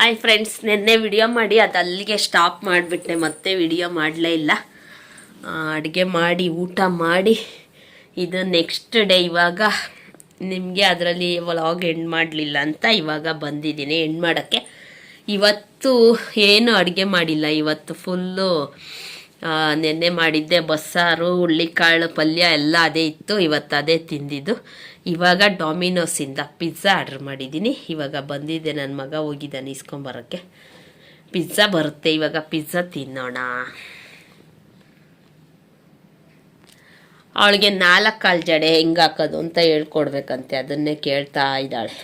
Hi friends ನಿನ್ನೆ video ಮಾಡಿ, ಅದು ಅಲ್ಲಿಗೆ ಸ್ಟಾಪ್ ಮಾಡಿಬಿಟ್ಟೆ ಮತ್ತೆ ವಿಡಿಯೋ ಮಾಡಲೇ ಇಲ್ಲ. ಅಡುಗೆ ಮಾಡಿ, ಊಟ ಮಾಡಿ, ಇದು ನೆಕ್ಸ್ಟ್ ಡೇ ಇವಾಗ. ನಿಮಗೆ ಅದರಲ್ಲಿ ವ್ಲಾಗ್ ಎಂಡ್ ಮಾಡಲಿಲ್ಲ ಅಂತ ಇವಾಗ ಬಂದಿದ್ದೀನಿ ಎಂಡ್ ಮಾಡೋಕ್ಕೆ. ಇವತ್ತು ಏನು ಅಡುಗೆ ಮಾಡಿಲ್ಲ, ಇವತ್ತು ಫುಲ್ಲು ನೆನ್ನೆ ಮಾಡಿದ್ದೆ ಬಸ್ಸಾರು ಹುಳ್ಳಿಕಾಳು ಪಲ್ಯ ಎಲ್ಲ ಅದೇ ಇತ್ತು. ಇವತ್ತು ಅದೇ ತಿಂದಿದ್ದು. ಇವಾಗ ಡಾಮಿನೋಸಿಂದ ಪಿಜ್ಜಾ ಆರ್ಡ್ರ್ ಮಾಡಿದ್ದೀನಿ. ಇವಾಗ ಬಂದಿದ್ದೆ ನನ್ನ ಮಗ ಹೋಗಿದ್ದಾನೆ ಇಸ್ಕೊಂಬರೋಕ್ಕೆ ಪಿಜ್ಜಾ ಬರುತ್ತೆ. ಇವಾಗ ಪಿಜ್ಜಾ ತಿನ್ನೋಣ. ಅವಳಿಗೆ ನಾಲ್ಕು ಕಾಲು ಜಡೆ ಹೆಂಗೆ ಹಾಕೋದು ಅಂತ ಹೇಳ್ಕೊಡ್ಬೇಕಂತೆ. ಅದನ್ನೇ ಕೇಳ್ತಾ ಇದ್ದಾಳೆ.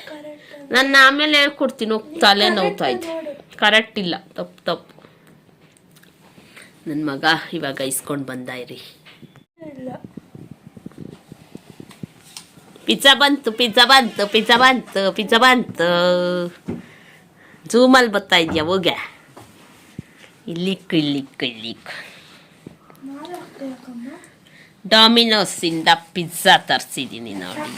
ನಾನು ಆಮೇಲೆ ಹೇಳ್ಕೊಡ್ತೀನಿ. ತಲೆ ನೋವ್ತಾ ಇದ್ದೆ ಕರೆಕ್ಟ್ ಇಲ್ಲ. ತಪ್ಪು ತಪ್ಪು. ನನ್ನ ಮಗ ಇವಾಗ ಇಸ್ಕೊಂಡು ಬಂದ ಇರಿ. ಪಿಜ್ಜಾ ಬಂತು ಪಿಜ್ಜಾ ಬಂತು ಪಿಜ್ಜಾ ಬಂತು ಪಿಜ್ಜಾ ಬಂತು. ಝೂಮಲ್ಲಿ ಬರ್ತಾ ಇದೆಯಾ ಹೋಗೆ ಇಲ್ಲಿಕ್ ಇಲ್ಲಿಕ್ ಇಲ್ಲಿಕ್ ಡಾಮಿನೋಸಿಂದ ಪಿಜ್ಜಾ ತರಿಸಿದ್ದೀನಿ ನೋಡಿ.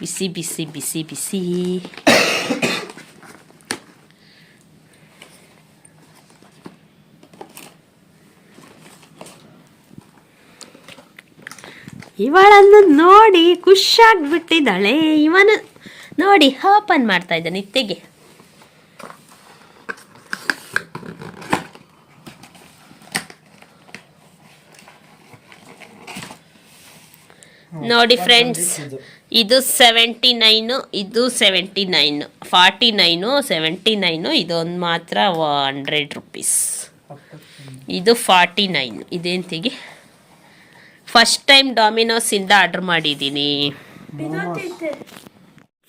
ಬಿಸಿ ಬಿಸಿ ಬಿಸಿ ಬಿಸಿ. ಇವಳನ್ನು ನೋಡಿ ಖುಷಿಯಾಗ್ಬಿಟ್ಟಿದ್ದಾಳೆ. ಇವನು ನೋಡಿ ಓಪನ್ ಮಾಡ್ತಾ ಇದ್ದಾನೆ ಇತ್ತೆಗೆ ನೋಡಿ ಫ್ರೆಂಡ್ಸ್ ಇದು ಸೆವೆಂಟಿ ನೈನು ಇದು seventy nine forty nine seventy nine ಇದೊಂದು ಮಾತ್ರ ಹಂಡ್ರೆಡ್ ರುಪೀಸ್ ಇದು ಫಾರ್ಟಿ ನೈನ್ ಇದೇಂತಿಗೆ ಫಸ್ಟ್ ಟೈಮ್ ಡಾಮಿನೋಸಿಂದ ಆರ್ಡರ್ ಮಾಡಿದ್ದೀನಿ.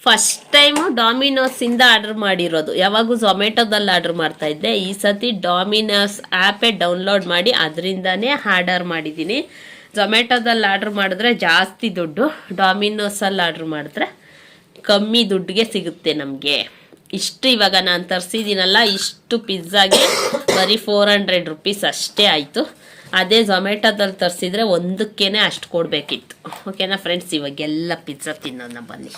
ಫಸ್ಟ್ ಟೈಮು ಡಾಮಿನೋಸಿಂದ ಆರ್ಡರ್ ಮಾಡಿರೋದು. ಯಾವಾಗೂ ಝೊಮ್ಯಾಟೊದಲ್ಲಿ ಆರ್ಡರ್ ಮಾಡ್ತಾ ಇದ್ದೆ. ಈ ಸತಿ ಡಾಮಿನೋಸ್ ಆ್ಯಪೇ ಡೌನ್ಲೋಡ್ ಮಾಡಿ ಅದರಿಂದನೇ ಆರ್ಡರ್ ಮಾಡಿದ್ದೀನಿ. ಝೊಮ್ಯಾಟೊದಲ್ಲಿ ಆರ್ಡರ್ ಮಾಡಿದ್ರೆ ಜಾಸ್ತಿ ದುಡ್ಡು. ಡಾಮಿನೋಸಲ್ಲಿ ಆರ್ಡರ್ ಮಾಡಿದ್ರೆ ಕಮ್ಮಿ ದುಡ್ಡಿಗೆ ಸಿಗುತ್ತೆ ನಮಗೆ. ಇಷ್ಟು ಇವಾಗ ನಾನು ತರಿಸಿದ್ದೀನಲ್ಲ, ಇಷ್ಟು ಪಿಜ್ಜಾಗೆ ಬರೀ ಫೋರ್ ಹಂಡ್ರೆಡ್ ರುಪೀಸ್ ಅಷ್ಟೇ ಆಯಿತು. ಅದೇ ಝೊಮ್ಯಾಟೊದಲ್ಲಿ ತರಿಸಿದ್ರೆ ಒಂದಕ್ಕೇನೆ ಅಷ್ಟು ಕೊಡಬೇಕಿತ್ತು ಓಕೆನಾ ಫ್ರೆಂಡ್ಸ್ ಇವಾಗೆಲ್ಲ ಪಿಜ್ಜಾ ತಿನ್ನೋಣ ಬನ್ನಿ.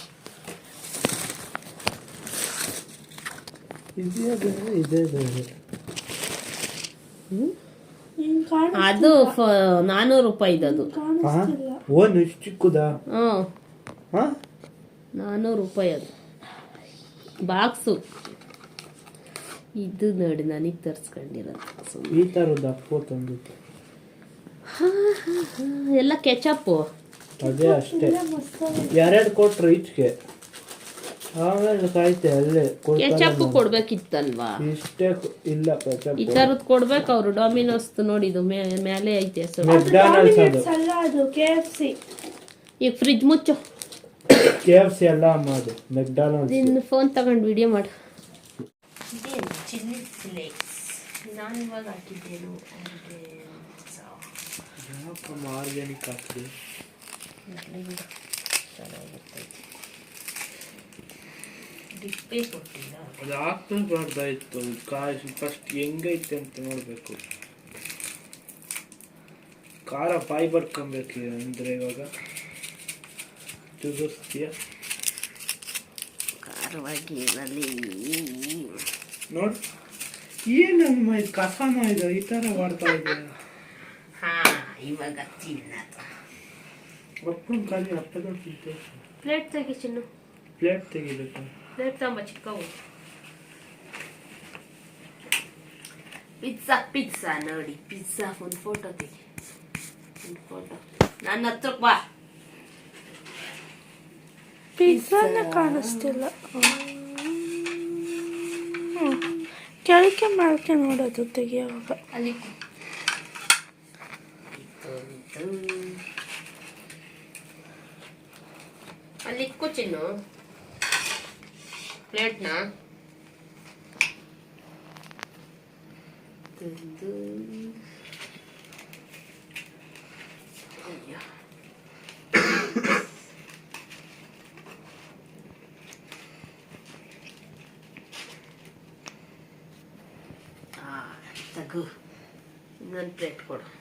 ಅದು ನಾನೂರು ರೂಪಾಯಿ ಅದು ನಾನೂರು ರೂಪಾಯಿ ಅದು. ಬಾಕ್ಸು. ಇದು ನೋಡಿ ನನಗೆ ತರ್ಸ್ಕೊಂಡಿರೋದು. ಈ ಥರದ ಅಪ್ಪು ತಂದಿತ್ತು ಎಲ್ಲ ಕೆಚಪ್ಪು. ಅದೇ ಅಷ್ಟೇ. ಎರಡು ಕೊಟ್ರು ಈಚೆಗೆ. ಆಮೇಲೆ ಕಾಯ್ತೆ ಅಲ್ಲೇ ಕೆಚಪ್ ಕೆಚಪ್ಪು ಕೊಡ್ಬೇಕಿತ್ತಲ್ವಾ? ಇಷ್ಟೇ ಇಲ್ಲ ಕೆಚಪ್ ಈ ಥರದ್ದು ಕೊಡ್ಬೇಕು ಅವರು. ಡಾಮಿನೋಸ್ ನೋಡಿದು ಮೇಲೆ ಐತೆ ಹೆಸರು. ಮೆಕ್ಡಾನಲ್ಸ್ ಅದು ಅಲ್ಲ ಅದು ಕೆ ಎಫ್ ಸಿ ಈಗ ಫ್ರಿಜ್ ಮುಚ್ಚು. ಕೆ ಎಫ್ ಸಿ ಎಲ್ಲ ಅಮ್ಮ ಅದು ಮೆಕ್ಡಾನಲ್ಸ್ ನಿನ್ನ ಫೋನ್ ತಗೊಂಡು ವಿಡಿಯೋ ಮಾಡು. ಚಿಲ್ಲಿ ಫ್ಲೇಕ್ಸ್ ನಾನು ಇವಾಗ ಹಾಕಿದ್ದೇನು ಆರ್ಗ್ಯಾನಿಕ್ ಹಾಕಿದೆ ಡಿಪ್ಪೆ ಕೊಟ್ಟಿಲ್ಲ ಅದು ಹಾಕ್ಬಾರ್ದಾಯ್ತು ಕಾಯಿ ಫಸ್ಟ್ ಹೆಂಗೈತೆ ಅಂತ ನೋಡಬೇಕು ಖಾರ ಬಾಯಿ ಬರ್ಕೊಬೇಕು ಅಂದರೆ ಇವಾಗ ಚುಗಿಸ್ತೀಯ ಖಾರವಾಗಿ ಇರಲಿ ನೋಡು ಏನಮ್ಮ ಇದು ಕಸನ ಇದು ಈ ಥರ ಮಾಡ್ತಾ ಇದೆ ಹಾ ಇವಾಗ ತಿನ್ನೋದು ಖಾಲಿ ಅಪ್ಪದ ತಿಂತೆ ಪ್ಲೇಟ್ ತೆಗಿ ಚಿನ್ನು. ಪ್ಲೇಟ್ ತೆಗಿಬೇಕು? ಪ್ಲೇಟ್ ತಗೊಂಬ ಚಿಕ್ಕವು. ಪಿಜ್ಜಾ ಪಿಜ್ಜಾ ನೋಡಿ. ಪಿಜ್ಜಾ ಒಂದು ಫೋಟೋ ತೆಗಿ. ಒಂದು ಫೋಟೋ ನನ್ನ ಹತ್ರ ಬಾ. ಪಿಜ್ಜಾನ ಕಾಣಿಸ್ತಿಲ್ಲ. ಕೆಳಕ್ಕೆ ಮಾಡ್ಕೆ ನೋಡೋದು ತೆಗಿಯೋವಾಗ. ಅಲ್ಲಿ ಅಲ್ಲಿ ಇಕ್ಕು ಚಿನ್ನು. ಪ್ಲೇಟ್ನ. ತಗು. ಇನ್ನೊಂದು ಪ್ಲೇಟ್ ಕೊಡು.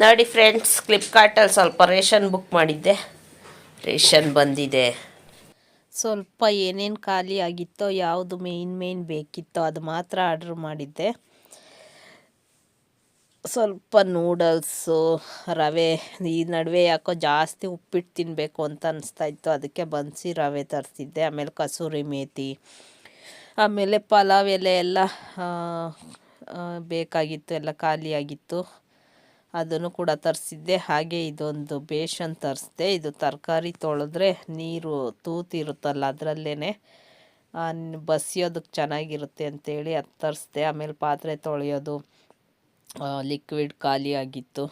ನೋಡಿ ಫ್ರೆಂಡ್ಸ್ ಫ್ಲಿಪ್ಕಾರ್ಟಲ್ಲಿ ಸ್ವಲ್ಪ ರೇಷನ್ ಬುಕ್ ಮಾಡಿದ್ದೆ. ರೇಷನ್ ಬಂದಿದೆ. ಸ್ವಲ್ಪ ಏನೇನು ಖಾಲಿ ಆಗಿತ್ತೋ, ಯಾವುದು ಮೇಯ್ನ್ ಮೇಯ್ನ್ ಬೇಕಿತ್ತೋ ಅದು ಮಾತ್ರ ಆರ್ಡ್ರ್ ಮಾಡಿದ್ದೆ. ಸ್ವಲ್ಪ ನೂಡಲ್ಸು ರವೆ, ಈ ನಡುವೆ ಯಾಕೋ ಜಾಸ್ತಿ ಉಪ್ಪಿಟ್ಟು ತಿನ್ನಬೇಕು ಅಂತ ಅನಿಸ್ತಾ ಇತ್ತು ಅದಕ್ಕೆ ಬನ್ಸಿ ರವೆ ತರಿಸಿದ್ದೆ, ಆಮೇಲೆ ಕಸೂರಿ ಮೇಥಿ ಆಮೇಲೆ ಪಲಾವ್ ಎಲೆ ಎಲ್ಲ ಬೇಕಾಗಿತ್ತು, ಎಲ್ಲ ಖಾಲಿಯಾಗಿತ್ತು ಅದನ್ನು ಕೂಡ ತರಿಸಿದ್ದೆ. ಹಾಗೆ ಇದೊಂದು ಬೇಷನ್ ತರಿಸಿದೆ. ಇದು ತರಕಾರಿ ತೊಳೆದ್ರೆ ನೀರು ತೂತಿರುತ್ತಲ್ಲ ಅದರಲ್ಲೇ ಬಸಿಯೋದಕ್ಕೆ ಚೆನ್ನಾಗಿರುತ್ತೆ ಅಂತೇಳಿ ಅದು ತರಿಸ್ದೆ. ಆಮೇಲೆ ಪಾತ್ರೆ ತೊಳೆಯೋದು ಲಿಕ್ವಿಡ್ ಖಾಲಿ ಆಗಿತ್ತು.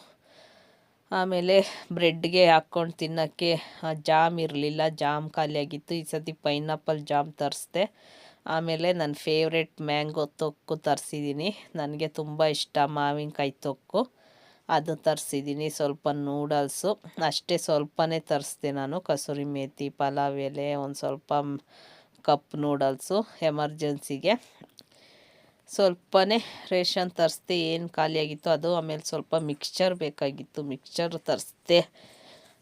ಆಮೇಲೆ ಬ್ರೆಡ್ಗೆ ಹಾಕ್ಕೊಂಡು ತಿನ್ನೋಕ್ಕೆ ಜಾಮ್ ಇರಲಿಲ್ಲ. ಜಾಮ್ ಖಾಲಿಯಾಗಿತ್ತು ಈ ಸತಿ ಪೈನಾಪಲ್ ಜಾಮ್ ತರಿಸ್ದೆ. ಆಮೇಲೆ ನನ್ನ ಫೇವ್ರೆಟ್ ಮ್ಯಾಂಗೋ ತೊಕ್ಕು ತರಿಸಿದ್ದೀನಿ ನನಗೆ ತುಂಬ ಇಷ್ಟ ಮಾವಿನಕಾಯಿ ತೊಕ್ಕು. ಅದು ತರಿಸಿದ್ದೀನಿ ಸ್ವಲ್ಪ ನೂಡಲ್ಸು ಅಷ್ಟೇ ಸ್ವಲ್ಪನೇ ತರಿಸ್ದೆ ನಾನು, ಕಸೂರಿ ಮೇಥಿ ಪಲಾವ್ ಎಲೆ, ಒಂದು ಸ್ವಲ್ಪ ಕಪ್ ನೂಡಲ್ಸು ಎಮರ್ಜೆನ್ಸಿಗೆ ಸ್ವಲ್ಪನೇ ರೇಷನ್ ತರಿಸ್ದೆ, ಏನು ಖಾಲಿಯಾಗಿತ್ತು ಅದು, ಆಮೇಲೆ ಸ್ವಲ್ಪ ಮಿಕ್ಸ್ಚರ್ ಬೇಕಾಗಿತ್ತು ಮಿಕ್ಸ್ಚರ್ ತರಿಸ್ದೆ.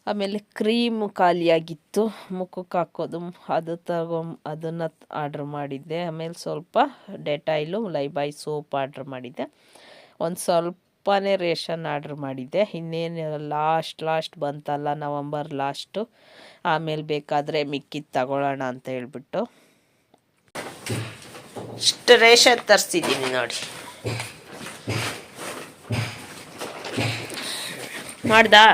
ಆಮೇಲೆ ಕ್ರೀಮ್ ಖಾಲಿಯಾಗಿತ್ತು ಮುಖಕ್ಕೆ ಹಾಕೋದು, ಅದು ತಗೊ, ಅದನ್ನು ಆರ್ಡ್ರ್ ಮಾಡಿದ್ದೆ. ಆಮೇಲೆ ಸ್ವಲ್ಪ ಡೆಟಾಯ್ಲು ಲೈಬಾಯ್ ಸೋಪ್ ಆರ್ಡ್ರ್ ಮಾಡಿದ್ದೆ. ಒಂದು ಸ್ವಲ್ಪನೇ ರೇಷನ್ ಆರ್ಡ್ರ್ ಮಾಡಿದ್ದೆ. ಇನ್ನೇನು ಲಾಸ್ಟ್ ಲಾಸ್ಟ್ ಬಂತಲ್ಲ ನವಂಬರ್ ಲಾಸ್ಟು. ಆಮೇಲೆ ಬೇಕಾದರೆ ಮಿಕ್ಕಿದ್ದು ತಗೊಳ್ಳೋಣ ಅಂತ ಹೇಳ್ಬಿಟ್ಟು. ಇಷ್ಟು ರೇಷನ್ ತರಿಸಿದ್ದೀನಿ ನೋಡಿ. ಮಾಡ್ದಾ?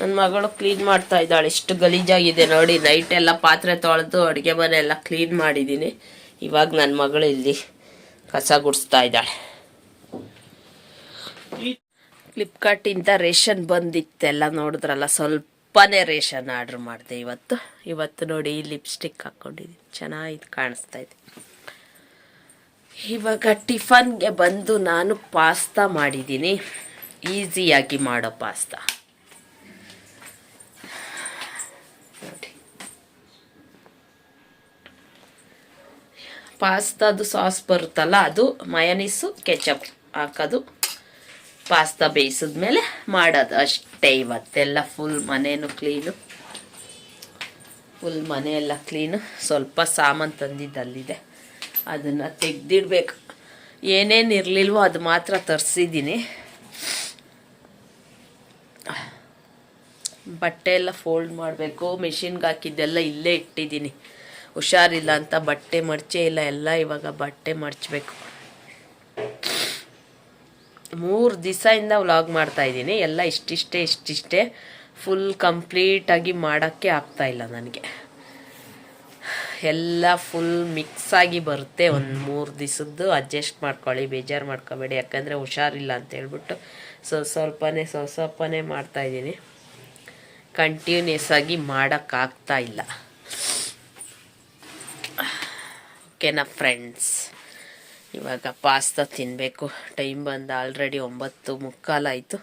ನನ್ನ ಮಗಳು ಕ್ಲೀನ್ ಮಾಡ್ತಾ ಇದ್ದಾಳೆ. ಇಷ್ಟು ಗಲೀಜಾಗಿದೆ ನೋಡಿ. ನೈಟ್ ಎಲ್ಲ ಪಾತ್ರೆ ತೊಳೆದು ಅಡುಗೆ ಮನೆ ಎಲ್ಲ ಕ್ಲೀನ್ ಮಾಡಿದ್ದೀನಿ ಇವಾಗ ನನ್ನ ಮಗಳು ಇಲ್ಲಿ ಕಸ ಗುಡಿಸ್ತಾ ಇದ್ದಾಳೆ. ಫ್ಲಿಪ್ಕಾರ್ಟಿಂದ ರೇಷನ್ ಬಂದಿತ್ತೆಲ್ಲ ನೋಡಿದ್ರಲ್ಲ, ಸ್ವಲ್ಪನೇ ರೇಷನ್ ಆರ್ಡ್ರ್ ಮಾಡಿದೆ ಇವತ್ತು. ಇವತ್ತು ನೋಡಿ ಲಿಪ್ಸ್ಟಿಕ್ ಹಾಕ್ಕೊಂಡಿದ್ದೀನಿ ಚೆನ್ನಾಗಿ ಕಾಣಿಸ್ತಾ ಇದೆ. ಇವಾಗ ಟಿಫನ್ಗೆ ಬಂದು ನಾನು ಪಾಸ್ತಾ ಮಾಡಿದ್ದೀನಿ. ಈಸಿಯಾಗಿ ಮಾಡೋ ಪಾಸ್ತಾ. ಪಾಸ್ತಾದು ಸಾಸ್ ಬರುತ್ತಲ್ಲ ಅದು, ಮಯನೀಸು, ಕೆಚಪ್ ಹಾಕೋದು. ಪಾಸ್ತಾ ಬೇಯಿಸಿದ್ಮೇಲೆ ಮಾಡೋದು ಅಷ್ಟೇ ಇವತ್ತೆಲ್ಲ ಫುಲ್ ಮನೇನು ಕ್ಲೀನು ಫುಲ್ ಮನೆಯೆಲ್ಲ ಕ್ಲೀನು ಸ್ವಲ್ಪ ಸಾಮಾನು ತಂದಿದ್ದಲ್ಲಿದೆ ಅದನ್ನು ತೆಗ್ದಿಡ್ಬೇಕು. ಏನೇನು ಇರಲಿಲ್ವೋ ಅದು ಮಾತ್ರ ತರಿಸಿದ್ದೀನಿ. ಬಟ್ಟೆ ಎಲ್ಲ ಫೋಲ್ಡ್ ಮಾಡಬೇಕು. ಮೆಷಿನ್ಗೆ ಹಾಕಿದ್ದೆಲ್ಲ ಇಲ್ಲೇ ಇಟ್ಟಿದ್ದೀನಿ. ಹುಷಾರಿಲ್ಲ ಅಂತ ಬಟ್ಟೆ ಮಡಚೇ ಇಲ್ಲ, ಎಲ್ಲ ಇವಾಗ ಬಟ್ಟೆ ಮಡಚಬೇಕು ಮೂರು ದಿವಸದಿಂದ ವ್ಲಾಗ್ ಮಾಡ್ತಾ ಇದ್ದೀನಿ. ಎಲ್ಲ ಇಷ್ಟಿಷ್ಟೇ ಇಷ್ಟಿಷ್ಟೇ. ಫುಲ್ ಕಂಪ್ಲೀಟಾಗಿ ಮಾಡೋಕ್ಕೆ ಆಗ್ತಾ ಇಲ್ಲ ನನಗೆ. ಎಲ್ಲ ಫುಲ್ ಮಿಕ್ಸ್ ಆಗಿ ಬರುತ್ತೆ. ಒಂದು ಮೂರು ದಿವಸದ್ದು ಅಡ್ಜಸ್ಟ್ ಮಾಡ್ಕೊಳ್ಳಿ. ಬೇಜಾರು ಮಾಡ್ಕೋಬೇಡಿ. ಯಾಕಂದರೆ ಹುಷಾರಿಲ್ಲ ಅಂತ ಹೇಳ್ಬಿಟ್ಟು ಸೊ, ಸ್ವಲ್ಪನೇ ಸ್ವಲ್ಪ ಸ್ವಲ್ಪನೇ ಮಾಡ್ತಾಯಿದ್ದೀನಿ ಕಂಟಿನ್ಯೂಸ್ ಆಗಿ ಮಾಡೋಕ್ಕಾಗ್ತಾ ಇಲ್ಲ. ಓಕೆನಾ ಫ್ರೆಂಡ್ಸ್ ಇವಾಗ ಪಾಸ್ತಾ ತಿನ್ನಬೇಕು ಟೈಮ್ ಬಂದ ಆಲ್ರೆಡಿ ಒಂಬತ್ತು ಮುಕ್ಕಾಲಾಯಿತು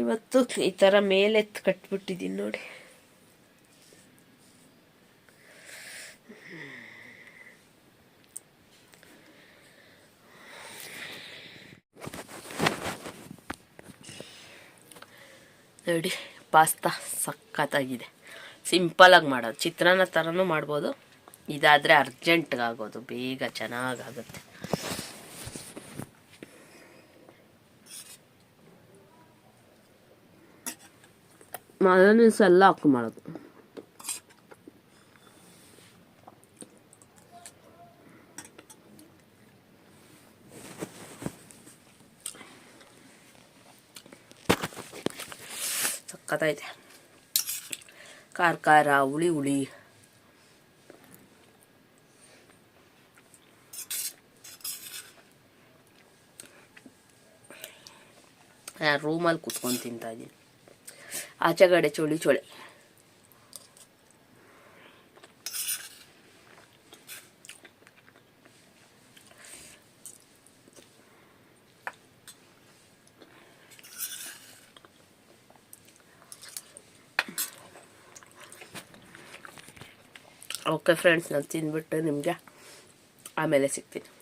ಇವತ್ತು ಈ ಥರ ಮೇಲೆತ್ತು ಕಟ್ಬಿಟ್ಟಿದ್ದೀನಿ ನೋಡಿ. ನೋಡಿ ಪಾಸ್ತಾ ಸಖತ್ತಾಗಿದೆ. ಸಿಂಪಲಾಗಿ ಮಾಡೋದು. ಚಿತ್ರಾನ್ನ ಥರನೂ ಮಾಡ್ಬೋದು. ಇದಾದರೆ ಅರ್ಜೆಂಟ್ ಆಗೋದು ಬೇಗ ಚೆನ್ನಾಗಾಗುತ್ತೆ. ಮಯೋನೀಸ್ ಎಲ್ಲ ಹಾಕಿ ಮಾಡೋದು. ಸಕ್ಕತ್ತೈತೆ ಖಾರ ಖಾರ ಹುಳಿ ಹುಳಿ. ರೂಮಲ್ಲಿ ಕುತ್ಕೊಂಡು ತಿಂತಾ ಇದ್ದೀನಿ. ಆಚೆಗಡೆ ಚೋಳಿ ಚೋಳಿ. ಓಕೆ ಫ್ರೆಂಡ್ಸ್ ನಾನು ತಿಂದ್ಬಿಟ್ಟು ನಿಮಗೆ ಆಮೇಲೆ ಸಿಗ್ತೀನಿ.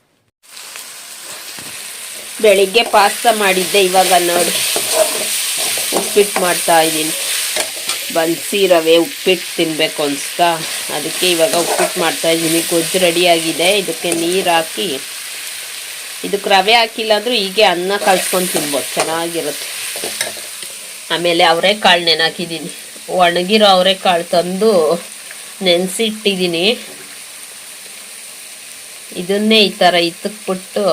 ಬೆಳಿಗ್ಗೆ ಪಾಸ್ತಾ ಮಾಡಿದ್ದೆ ಇವಾಗ ನೋಡಿ. ಉಪ್ಪಿಟ್ಟು ಮಾಡ್ತಾ ಇದ್ದೀನಿ. ಬನ್ಸಿ ರವೆ ಉಪ್ಪಿಟ್ಟು ತಿನ್ನಬೇಕು ಅನಿಸ್ತಾ ಅದಕ್ಕೆ ಇವಾಗ ಉಪ್ಪಿಟ್ಟು ಮಾಡ್ತಾ ಇದ್ದೀನಿ. ಗೊಜ್ಜು ರೆಡಿಯಾಗಿದೆ. ಇದಕ್ಕೆ ನೀರು ಹಾಕಿ, ಇದಕ್ಕೆ ರವೆ ಹಾಕಿಲ್ಲ ಅಂದರೂ ಹೀಗೆ ಅನ್ನ ಕಲ್ಸ್ಕೊಂಡು ತಿನ್ಬೋದು. ಚೆನ್ನಾಗಿರುತ್ತೆ. ಆಮೇಲೆ ಅವರೆಕಾಳು ನೆನಾಕಿದ್ದೀನಿ ಒಣಗಿರೋ ಅವರೆಕಾಳು ತಂದು ನೆನೆಸಿಟ್ಟಿದ್ದೀನಿ. ಇದನ್ನೇ ಈ ಥರ ಇತ್ತಕ್ಬಿಟ್ಟು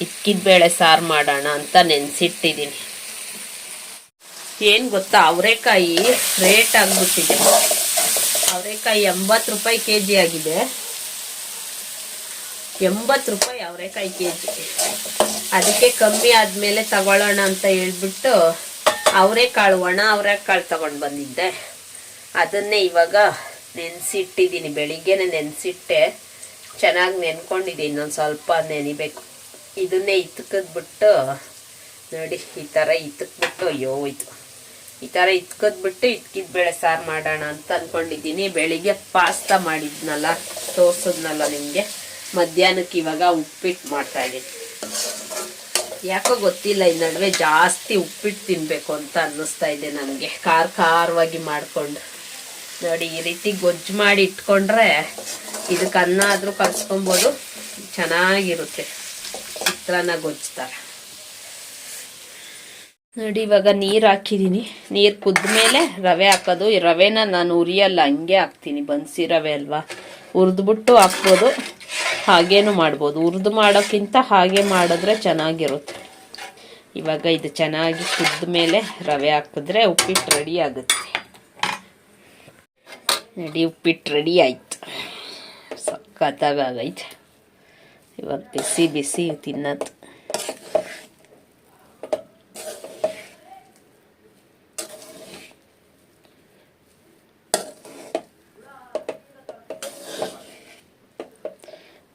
ಇಕ್ಕಿದ ಬೇಳೆ ಸಾರು ಮಾಡೋಣ ಅಂತ ನೆನೆಸಿಟ್ಟಿದ್ದೀನಿ. ಏನು ಗೊತ್ತಾ, ಅವರೆಕಾಯಿ ರೇಟ್ ಆಗಿಬಿಟ್ಟಿದೆ. ಅವರೆಕಾಯಿ ಎಂಬತ್ತು ರೂಪಾಯಿ ಕೆ ಜಿ ಆಗಿದೆ. ಎಂಬತ್ತು ರೂಪಾಯಿ ಅವರೆಕಾಯಿ ಕೆ ಜಿ ಅದಕ್ಕೆ ಕಮ್ಮಿ ಆದಮೇಲೆ ತಗೊಳ್ಳೋಣ ಅಂತ ಹೇಳ್ಬಿಟ್ಟು ಅವರೆಕಾಳು ಒಣ ಅವರೆಕಾಳು ತಗೊಂಡು ಬಂದಿದ್ದೆ. ಅದನ್ನೇ ಇವಾಗ ನೆನೆಸಿಟ್ಟಿದ್ದೀನಿ. ಬೆಳಿಗ್ಗೆನೆ ನೆನೆಸಿಟ್ಟೆ. ಚೆನ್ನಾಗಿ ನೆನ್ಕೊಂಡಿದ್ದೀನಿ ಇನ್ನೊಂದು ಸ್ವಲ್ಪ ನೆನಿಬೇಕು. ಇದನ್ನೇ ಇತ್ಕದ್ಬಿಟ್ಟು ನೋಡಿ, ಈ ಥರ ಇತ್ತಕ್ಬಿಟ್ಟು ಅಯ್ಯೋ ಹೋಯ್ತು. ಈ ಥರ ಇತ್ಕದ್ಬಿಟ್ಟು ಇತ್ಕಿದ ಬೇಳೆ ಸಾರು ಮಾಡೋಣ ಅಂತ ಅಂದ್ಕೊಂಡಿದ್ದೀನಿ ಬೆಳಿಗ್ಗೆ ಪಾಸ್ತಾ ಮಾಡಿದ್ನಲ್ಲ, ತೋರ್ಸದ್ನಲ್ಲ ನಿಮಗೆ. ಮಧ್ಯಾಹ್ನಕ್ಕೆ ಇವಾಗ ಉಪ್ಪಿಟ್ಟು ಮಾಡ್ತಾ ಇದ್ದೀನಿ. ಯಾಕೋ ಗೊತ್ತಿಲ್ಲ, ಈ ನಡುವೆ ಜಾಸ್ತಿ ಉಪ್ಪಿಟ್ಟು ತಿನ್ನಬೇಕು ಅಂತ ಅನ್ನಿಸ್ತಾ ಇದೆ ನನಗೆ. ಖಾರ ಖಾರವಾಗಿ ಮಾಡಿಕೊಂಡು. ನೋಡಿ, ಈ ರೀತಿ ಗೊಜ್ಜು ಮಾಡಿ ಇಟ್ಕೊಂಡ್ರೆ ಇದಕ್ಕೆ ಅನ್ನ ಆದರೂ ಕಲ್ಸ್ಕೊಬೋದು. ಚೆನ್ನಾಗಿರುತ್ತೆ. ಚಿತ್ರಾನ್ನ ಗೊಜ್ಜು ಥರ ನೋಡಿ, ಇವಾಗ ನೀರು ಹಾಕಿದ್ದೀನಿ ನೀರು ಕುದ್ದ ಮೇಲೆ ರವೆ ಹಾಕೋದು. ಈ ರವೆನ ನಾನು ಉರಿಯಲ್ಲ, ಹಂಗೆ ಹಾಕ್ತೀನಿ. ಬನ್ಸಿ ರವೆ ಅಲ್ವಾ? ಹುರಿದ್ಬಿಟ್ಟು ಹಾಕ್ಬೋದು. ಹಾಗೇನು ಮಾಡ್ಬೋದು. ಹುರಿದು ಮಾಡೋಕ್ಕಿಂತ ಹಾಗೆ ಮಾಡಿದ್ರೆ ಚೆನ್ನಾಗಿರುತ್ತೆ. ಇವಾಗ ಇದು ಚೆನ್ನಾಗಿ ಕುದ್ದ ಮೇಲೆ ರವೆ ಹಾಕಿದ್ರೆ ಉಪ್ಪಿಟ್ಟು ರೆಡಿ ಆಗುತ್ತೆ. ನೋಡಿ, ಉಪ್ಪಿಟ್ಟು ರೆಡಿ ಆಯ್ತು. ಸಖತ್ತಾಗೈತೆ ಇವಾಗ ಬಿಸಿ ಬಿಸಿ ತಿನ್ನೋದು.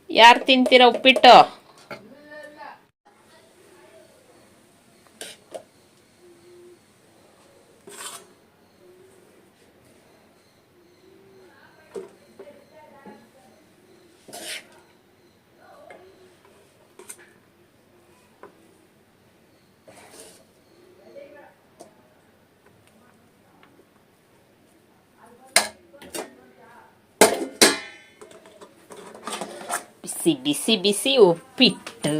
ಯಾರು ತಿಂತೀರ ಉಪ್ಪಿಟ್ಟು? ಬಿಸಿ ಬಿಸಿ ಬಿಸಿ ಉಪ್ಪಿಟ್ಟು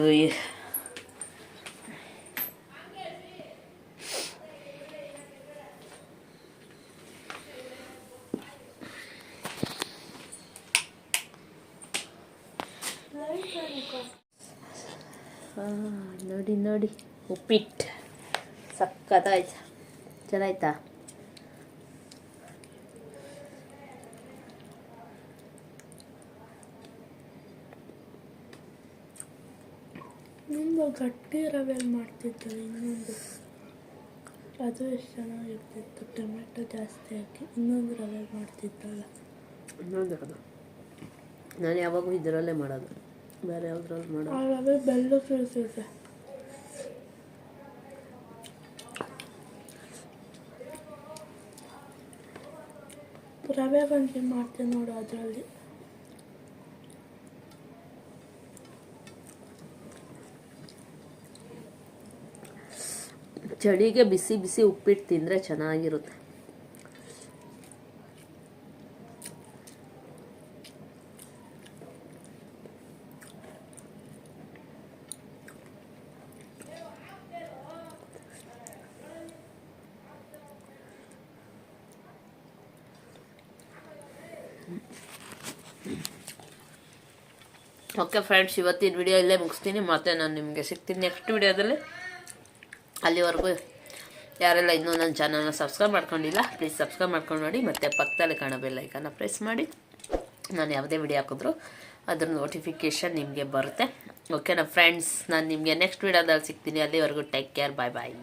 ಆ, ನೋಡಿ ನೋಡಿ. ಉಪ್ಪಿಟ್ಟು ಸಕ್ಕತ್ತಾಯ್ತು ಚೆನ್ನಾಯ್ತಾ? ಇನ್ನೊಂದು ಗಟ್ಟಿ ರವೆಯಲ್ಲಿ ಮಾಡ್ತಿದ್ದೆ ಇನ್ನೊಂದು. ಅದು ಎಷ್ಟು ಚೆನ್ನಾಗಿರ್ತಿತ್ತು ಟೊಮೆಟೊ ಜಾಸ್ತಿ ಹಾಕಿ ಇನ್ನೊಂದು ರವೆ ಮಾಡ್ತಿದ್ದಲ್ಲ ಇನ್ನೊಂದು ನಾನು ಯಾವಾಗೂ ಇದರಲ್ಲೇ ಮಾಡೋದು. ಬೇರೆ ಯಾವ್ದ್ರಲ್ಲಿ ಆ ಮಾಡೋದು ರವೆ ಬೆಲ್ಲ ಇರ್ತೈತೆ ರವೆ ಗಂಜಿ ಮಾಡ್ತೀನಿ ನೋಡು ಅದರಲ್ಲಿ. ಚಳಿಗೆ ಬಿಸಿ ಬಿಸಿ ಉಪ್ಪಿಟ್ಟು ತಿಂದರೆ ಚೆನ್ನಾಗಿರುತ್ತೆ. ಓಕೆ ಫ್ರೆಂಡ್ಸ್ ಇವತ್ತಿನ ವಿಡಿಯೋ ಇಲ್ಲೇ ಮುಗಿಸ್ತೀನಿ. ಮತ್ತೆ ನಾನು ನಿಮಗೆ ಸಿಗ್ತೀನಿ ನೆಕ್ಸ್ಟ್ ವಿಡಿಯೋದಲ್ಲಿ ಅಲ್ಲಿವರೆಗೂ ಯಾರೆಲ್ಲ ಇನ್ನೂ ನನ್ನ ಚಾನಲ್ನ ಸಬ್ಸ್ಕ್ರೈಬ್ ಮಾಡ್ಕೊಂಡಿಲ್ಲ ಪ್ಲೀಸ್ ಸಬ್ಸ್ಕ್ರೈಬ್ ಮಾಡ್ಕೊಂಡು ನೋಡಿ. ಮತ್ತು ಪಕ್ಕದಲ್ಲಿ ಕಾಣೋ ಬೆಲ್ ಐಕನ್ನ ಪ್ರೆಸ್ ಮಾಡಿ. ನಾನು ಯಾವುದೇ ವಿಡಿಯೋ ಹಾಕಿದ್ರು ಅದ್ರ ನೋಟಿಫಿಕೇಷನ್ ನಿಮಗೆ ಬರುತ್ತೆ. ಓಕೆನಾ ಫ್ರೆಂಡ್ಸ್ ನಾನು ನಿಮಗೆ ನೆಕ್ಸ್ಟ್ ವಿಡಿಯೋದಲ್ಲಿ ಸಿಗ್ತೀನಿ. ಅಲ್ಲಿವರೆಗೂ ಟೇಕ್ ಕೇರ್ ಬಾಯ್ ಬಾಯ್